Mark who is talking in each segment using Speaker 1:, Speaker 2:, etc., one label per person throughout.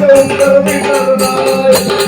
Speaker 1: Thank you.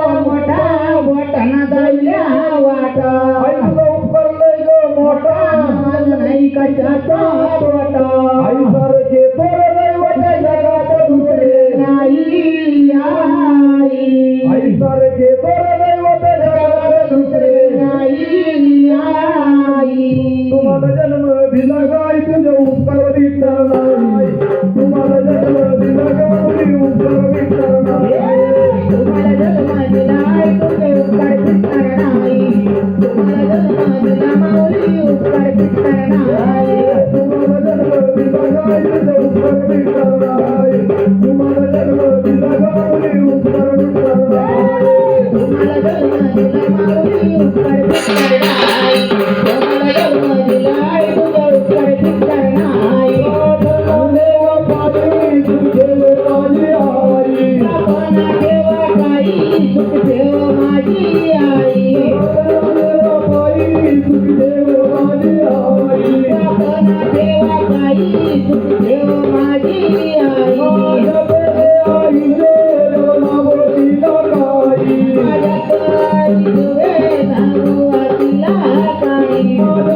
Speaker 1: स्वर्गे तोर दैवत जगावे दुसरे. नाही आई तुम्हाला जन्म दिला गाय तुझे उपकार विचार नाही. तुम्हाला जन्म दिला गाय उपकार विचार नाही. उपकार विचार नाही. तुम्हाला जन्म दिला गाय तुझे उपकार विचार नाही.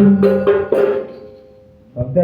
Speaker 2: thank you